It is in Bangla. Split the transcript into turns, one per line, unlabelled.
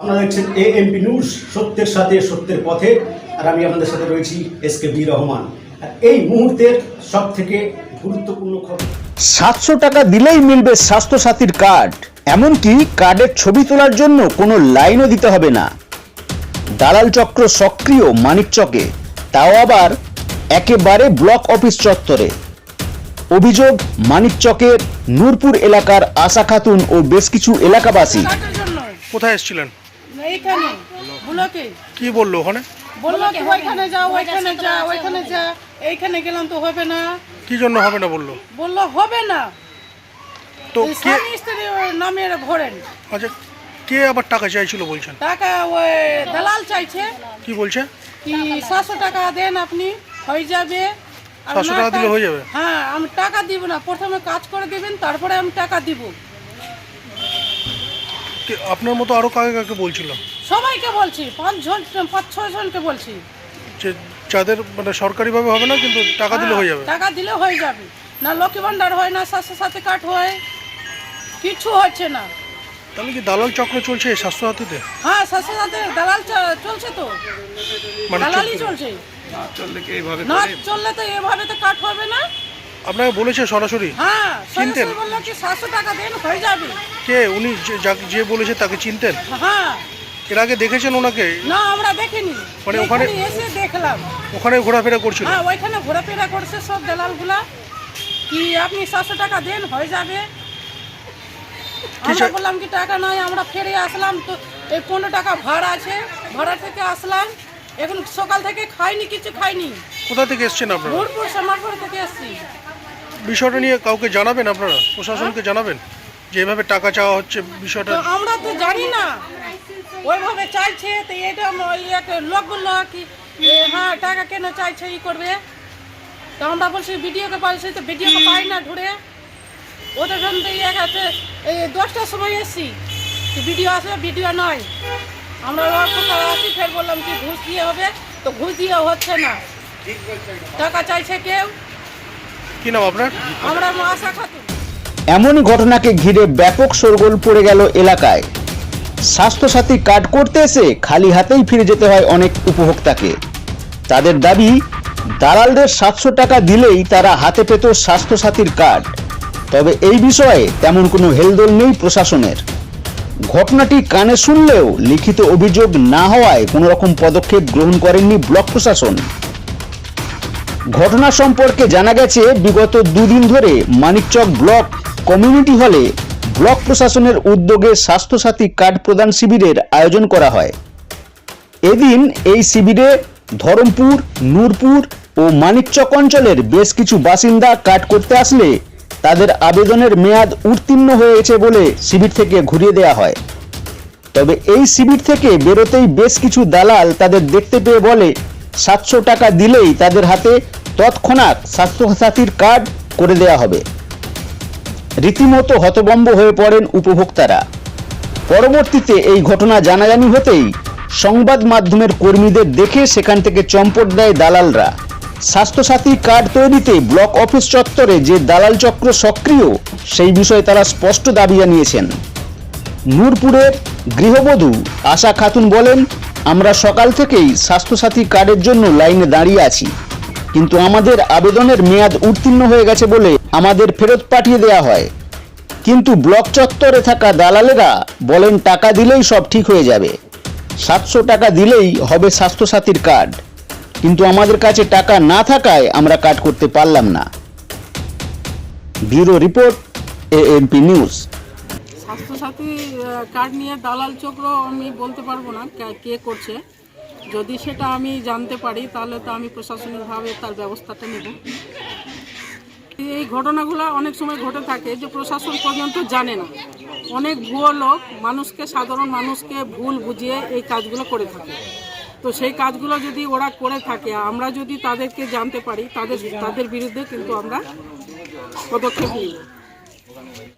আপনারা দেখছেন এএমপি নিউজ সত্যের সাথে সত্যের পথে আর আমি আপনাদের সাথে রয়েছি এস কে বি রহমান। আর এই মুহূর্তের সব থেকে গুরুত্বপূর্ণ খবর।
সাতশো টাকা দিলেই মিলবে স্বাস্থ্যসাথীর কার্ড। এমনকি কার্ডের ছবি তোলার জন্য কোনো লাইনও দিতে হবে না। দালাল চক্র সক্রিয় মানিকচকে তাও আবার একেবারে ব্লক অফিস চত্বরে। অভিযোগ মানিক মানিকচকের নূরপুর এলাকার আশা খাতুন ও বেশ কিছু এলাকাবাসী।
কোথায় এসেছিলেন?
এইখানে। ব্লকে
কি? বলল ওখানে?
বলল কি ওইখানে যা ওইখানে যা ওইখানে যা এইখানে গেলাম তো হবে না।
কি জন্য হবে না বলল?
বলল হবে না।
তো কে
স্বামী স্ত্রী নামে ভরেন।
আচ্ছা কে আবার টাকা চাইছিল বলছেন?
টাকা ওই দালাল চাইছে।
কি বলছে?
কি সাতশো টাকা দেন আপনি হয়ে যাবে। আর
700
না
টাকা দিলে হয়ে যাবে?
হ্যাঁ আমি টাকা দিব না। প্রথমে কাজ করে দিবেন তারপরে আমি টাকা দিব।
আপনার মতো আরও কাকে কাকে বলছিল
সবাইকে বলছি পাঁচ জন পাঁচ ছয় জনকে বলছি।
যে যাদের মানে সরকারিভাবে হবে না কিন্তু টাকা দিলে হয়ে যাবে।
হ্যাঁ, টাকা দিলে হয়ে যাবে। না লক্ষ্মী ভান্ডার হয় না স্বাস্থ্য সাথে কাট হয় কিছু হচ্ছে না।
তাহলে কি দালাল চক্র চলছে এই স্বাস্থ্যসাথীতে
হ্যাঁ স্বাস্থ্য সাথে দালাল চ- চলছে তো।
মানে
দালালই
চলছে?
চলছে। না চললে তো এভাবে তো কাট হবে না।
আপনাকে বলেছে সরাসরি?
হ্যাঁ
চিনতেন?
সরাসরি বলল কি সাতশো টাকা দেন হয়ে যাবে।
কে? উনি যে- যাকে- যে বলেছে তাকে চিনতেন?
হ্যাঁ।
এর আগে দেখেছেন ওনাকে?
না আমরা দেখিনি।
মানে ওখানে-
এখানে এসে দেখলাম।
ওখানে ঘোরাফেরা করছিল?
হ্যাঁ ওইখানে ঘোরাফেরা করছে সব দালালগুলা। কি আপনি সাতশো টাকা দেন হয়ে যাবে। আমরা
চাই-
বললাম কি টাকা নাই আমরা ফিরে আসলাম তো এই পনেরো টাকা ভাড়া আছে। ভাড়া থেকে আসলাম। এখন সকাল থেকে খাইনি কিছু খাইনি।
কোথা থেকে এসছেন আপনারা?
ভোরপুর সামারপুর থেকে এসছি।
বিষয়টা নিয়ে কাউকে জানাবেন আপনারা? প্রশাসনকে জানাবেন? যে এভাবে টাকা চাওয়া হচ্ছে বিষয়টা?
আমরা তো জানি না। ওইভাবে চাইছে তো এটা আম- ওই এক লোক বলল কি হ্যাঁ টাকা কেন চাইছে ই করবে? তো আমরা বলছি ভিডিওকে পাইছি তো ভিডিওকে পাই না ঘুরে ওদের জন্য এক আছে এই দশটার সময় এসছি। ভিডিও আসবে ভিডিও নয়। আমরা আসি ফের বললাম কি ঘুষ দিয়ে হবে তো ঘুষ দিয়ে হচ্ছে না। টাকা চাইছে কেউ
কি নাম আপনার?
আমরা খাতুন
এমনই ঘটনাকে ঘিরে ব্যাপক শোরগোল পড়ে গেল এলাকায়। স্বাস্থ্যসাথী কার্ড করতে এসে খালি হাতেই ফিরে যেতে হয় অনেক উপভোক্তাকে। তাদের দাবি দালালদের সাতশো টাকা দিলেই তারা হাতে পেত স্বাস্থ্যসাথীর কার্ড। তবে এই বিষয়ে তেমন কোনো হেলদোল নেই প্রশাসনের। ঘটনাটি কানে শুনলেও লিখিত অভিযোগ না হওয়ায় কোনো রকম পদক্ষেপ গ্রহণ করেননি ব্লক প্রশাসন। ঘটনা সম্পর্কে জানা গেছে, বিগত দুদিন ধরে মানিকচক ব্লক কমিউনিটি হলে ব্লক প্রশাসনের উদ্যোগে স্বাস্থ্যসাথী কার্ড প্রদান শিবিরের আয়োজন করা হয়। এদিন এই শিবিরে ধরমপুর, নূরপুর ও মানিকচক অঞ্চলের বেশ কিছু বাসিন্দা কার্ড করতে আসলে তাদের আবেদনের মেয়াদ উত্তীর্ণ হয়েছে বলে শিবির থেকে ঘুরিয়ে দেওয়া হয়। তবে এই শিবির থেকে বেরোতেই বেশ কিছু দালাল তাদের দেখতে পেয়ে বলে সাতশো টাকা দিলেই তাদের হাতে তৎক্ষণাৎ স্বাস্থ্যসাথীর কার্ড করে দেওয়া হবে। রীতিমতো হতবম্ব হয়ে পড়েন উপভোক্তারা। পরবর্তীতে এই ঘটনা জানাজানি হতেই সংবাদ মাধ্যমের কর্মীদের দেখে সেখান থেকে চম্পট দেয় দালালরা। স্বাস্থ্যসাথী কার্ড তৈরিতে ব্লক অফিস চত্বরে যে দালাল চক্র সক্রিয়, সেই বিষয়ে তারা স্পষ্ট দাবি জানিয়েছেন। নূরপুরের গৃহবধূ আশা খাতুন বলেন আমরা সকাল থেকেই স্বাস্থ্যসাথী কার্ডের জন্য লাইনে দাঁড়িয়ে আছি। কিন্তু আমাদের আবেদনের মেয়াদ উত্তীর্ণ হয়ে গেছে বলে আমাদের ফেরত পাঠিয়ে দেওয়া হয়। কিন্তু ব্লক চত্বরে থাকা দালালেরা বলেন টাকা দিলেই সব ঠিক হয়ে যাবে। সাতশো টাকা দিলেই হবে স্বাস্থ্যসাথীর কার্ড। কিন্তু আমাদের কাছে টাকা না থাকায় আমরা কার্ড করতে পারলাম না। Bureau report AMP news.
Swasthyasathi card নিয়ে দালাল চক্র আমি বলতে পারব না কে- করছে। যদি সেটা আমি জানতে পারি, তাহলে তো আমি প্রশাসনিকভাবে তার ব্যবস্থাটা নেব। এই ঘটনাগুলো অনেক সময় ঘটে থাকে যে প্রশাসন পর্যন্ত জানে না। অনেক ভুয়ো লোক মানুষকে, সাধারণ মানুষকে ভুল বুঝিয়ে এই কাজগুলো করে থাকে। তো সেই কাজগুলো যদি ওরা করে থাকে, আমরা যদি তাদেরকে জানতে পারি, তাদের তাদের বিরুদ্ধে কিন্তু আমরা পদক্ষেপ নিই